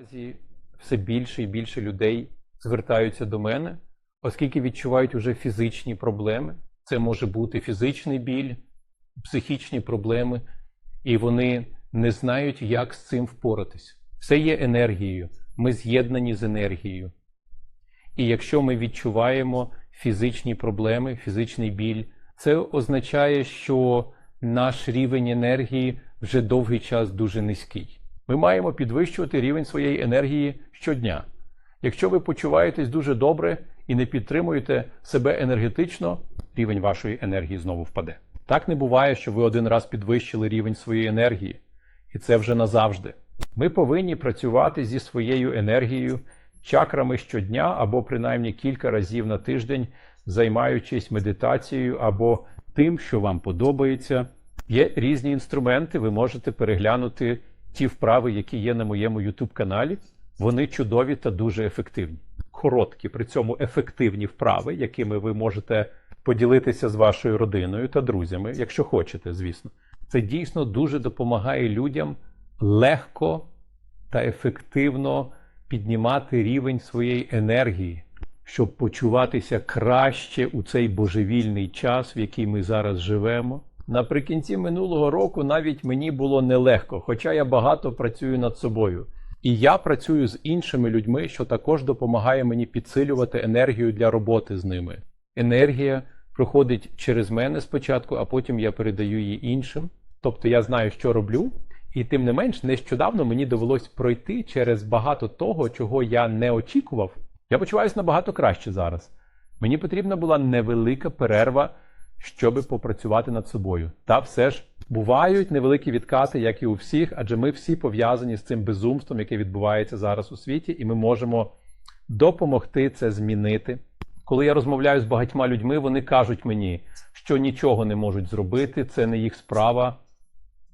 Наразі все більше і більше людей звертаються до мене, оскільки відчувають уже фізичні проблеми. Це може бути фізичний біль, психічні проблеми, і вони не знають, як з цим впоратись. Все є енергією. Ми з'єднані з енергією. І якщо ми відчуваємо фізичні проблеми, фізичний біль, це означає, що наш рівень енергії вже довгий час дуже низький. Ми маємо підвищувати рівень своєї енергії щодня. Якщо ви почуваєтесь дуже добре і не підтримуєте себе енергетично, рівень вашої енергії знову впаде. Так не буває, що ви один раз підвищили рівень своєї енергії, і це вже назавжди. Ми повинні працювати зі своєю енергією чакрами щодня або принаймні кілька разів на тиждень, займаючись медитацією або тим, що вам подобається. Є різні інструменти, ви можете переглянути ті вправи, які є на моєму YouTube каналі. Вони чудові та дуже ефективні. Короткі, при цьому ефективні вправи, якими ви можете поділитися з вашою родиною та друзями, якщо хочете, звісно. Це дійсно дуже допомагає людям легко та ефективно піднімати рівень своєї енергії, щоб почуватися краще у цей божевільний час, в який ми зараз живемо. Наприкінці минулого року навіть мені було нелегко, хоча я багато працюю над собою. І я працюю з іншими людьми, що також допомагає мені підсилювати енергію для роботи з ними. Енергія проходить через мене спочатку, а потім я передаю її іншим. Тобто я знаю, що роблю, і тим не менш, нещодавно мені довелось пройти через багато того, чого я не очікував. Я почуваюся набагато краще зараз. Мені потрібна була невелика перерва, щоби попрацювати над собою. Та все ж бувають невеликі відкати, як і у всіх, адже ми всі пов'язані з цим безумством, яке відбувається зараз у світі, і ми можемо допомогти це змінити. Коли я розмовляю з багатьма людьми, вони кажуть мені, що нічого не можуть зробити, це не їх справа,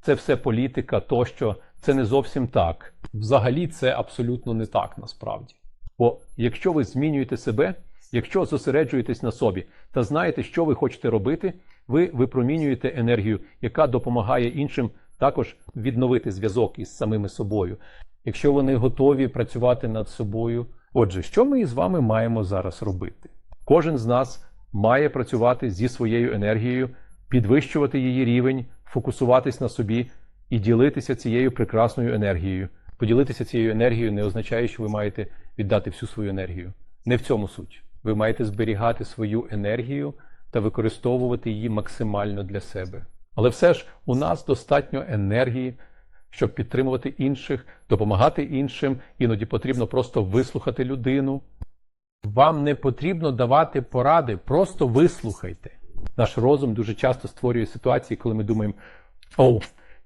це все політика, тощо це не зовсім так. Взагалі, це абсолютно не так насправді. Бо якщо ви змінюєте себе, якщо зосереджуєтесь на собі та знаєте, що ви хочете робити, ви випромінюєте енергію, яка допомагає іншим також відновити зв'язок із самими собою. Якщо вони готові працювати над собою. Отже, що ми із вами маємо зараз робити? Кожен з нас має працювати зі своєю енергією, підвищувати її рівень, фокусуватись на собі і ділитися цією прекрасною енергією. Поділитися цією енергією не означає, що ви маєте віддати всю свою енергію. Не в цьому суть. Ви маєте зберігати свою енергію та використовувати її максимально для себе. Але все ж у нас достатньо енергії, щоб підтримувати інших, допомагати іншим. Іноді потрібно просто вислухати людину. Вам не потрібно давати поради, просто вислухайте. Наш розум дуже часто створює ситуації, коли ми думаємо, о,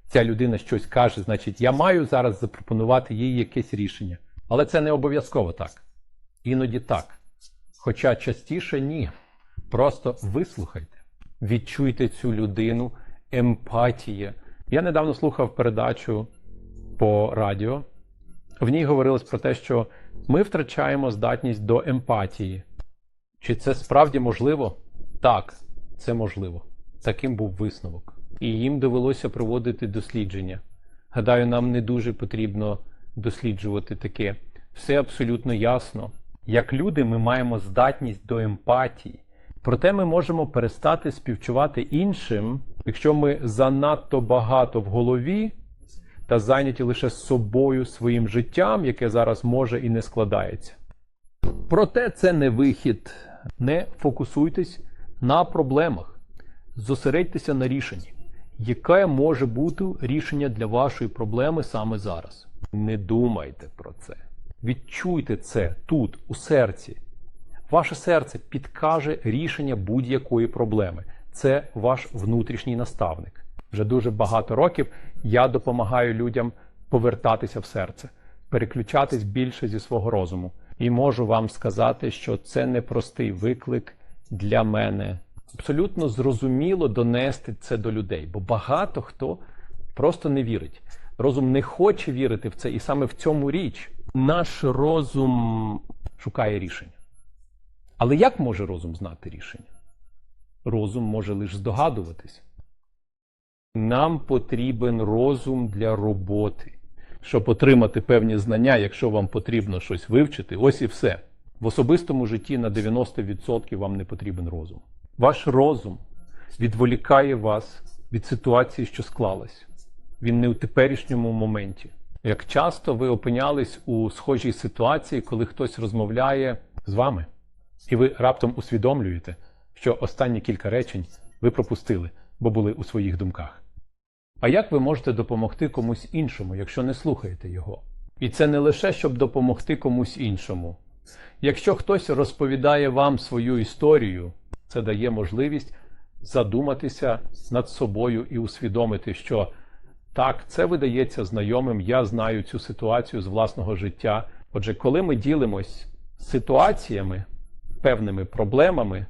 ця людина щось каже, значить, я маю зараз запропонувати їй якесь рішення. Але це не обов'язково так. Іноді так. Хоча частіше ні. Просто вислухайте, відчуйте цю людину, емпатія. Я недавно слухав передачу по радіо. В ній говорилось про те, що ми втрачаємо здатність до емпатії. Чи це справді можливо? Так, це можливо. Таким був висновок. І їм довелося проводити дослідження. Гадаю, нам не дуже потрібно досліджувати таке. Все абсолютно ясно. Як люди, ми маємо здатність до емпатії. Проте ми можемо перестати співчувати іншим, якщо ми занадто багато в голові та зайняті лише собою своїм життям, яке зараз може і не складається. Проте це не вихід. Не фокусуйтесь на проблемах, зосередьтеся на рішенні. Яке може бути рішення для вашої проблеми саме зараз? Не думайте про це. Відчуйте це тут, у серці. Ваше серце підкаже рішення будь-якої проблеми. Це ваш внутрішній наставник. Вже дуже багато років я допомагаю людям повертатися в серце, переключатись більше зі свого розуму. І можу вам сказати, що це непростий виклик для мене. Абсолютно зрозуміло донести це до людей, бо багато хто просто не вірить. Розум не хоче вірити в це, і саме в цьому річ наш розум шукає рішення. Але як може розум знати рішення? Розум може лише здогадуватись. Нам потрібен розум для роботи. щоб отримати певні знання, якщо вам потрібно щось вивчити, ось і все. В особистому житті на 90% вам не потрібен розум. Ваш розум відволікає вас від ситуації, що склалась. Він не у теперішньому моменті. Як часто ви опинялись у схожій ситуації, коли хтось розмовляє з вами, і ви раптом усвідомлюєте, що останні кілька речень ви пропустили, бо були у своїх думках. А як ви можете допомогти комусь іншому, якщо не слухаєте його? І це не лише щоб допомогти комусь іншому. Якщо хтось розповідає вам свою історію, це дає можливість задуматися над собою і усвідомити, що так, це видається знайомим, я знаю цю ситуацію з власного життя. Отже, коли ми ділимось ситуаціями, певними проблемами,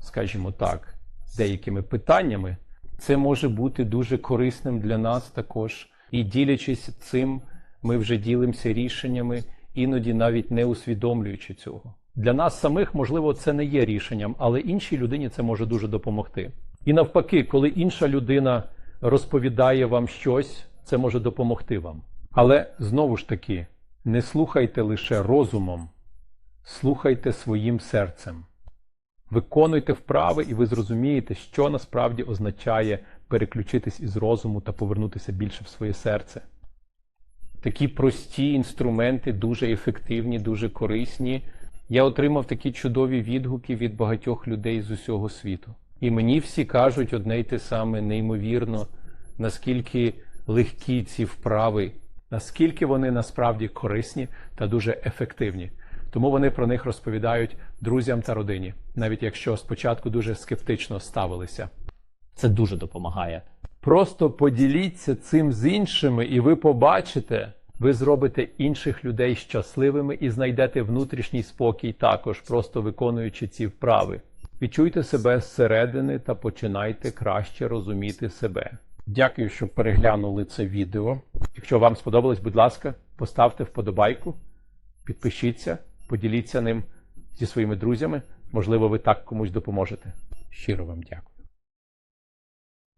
скажімо так, деякими питаннями, це може бути дуже корисним для нас також. І ділячись цим, ми вже ділимося рішеннями, іноді навіть не усвідомлюючи цього. Для нас самих, можливо, це не є рішенням, але іншій людині це може дуже допомогти. І навпаки, коли інша людина розповідає вам щось, це може допомогти вам. Але знову ж таки, не слухайте лише розумом, слухайте своїм серцем. Виконуйте вправи, і ви зрозумієте, що насправді означає переключитись із розуму та повернутися більше в своє серце. Такі прості інструменти, дуже ефективні, дуже корисні. Я отримав такі чудові відгуки від багатьох людей з усього світу. І мені всі кажуть одне й те саме, неймовірно, наскільки легкі ці вправи, наскільки вони насправді корисні та дуже ефективні. Тому вони про них розповідають друзям та родині, навіть якщо спочатку дуже скептично ставилися. Це дуже допомагає. Просто поділіться цим з іншими, і ви побачите, ви зробите інших людей щасливими і знайдете внутрішній спокій також, просто виконуючи ці вправи. Відчуйте себе зсередини та починайте краще розуміти себе. Дякую, що переглянули це відео. Якщо вам сподобалось, будь ласка, поставте вподобайку, підпишіться, поділіться ним зі своїми друзями. Можливо, ви так комусь допоможете. Щиро вам дякую.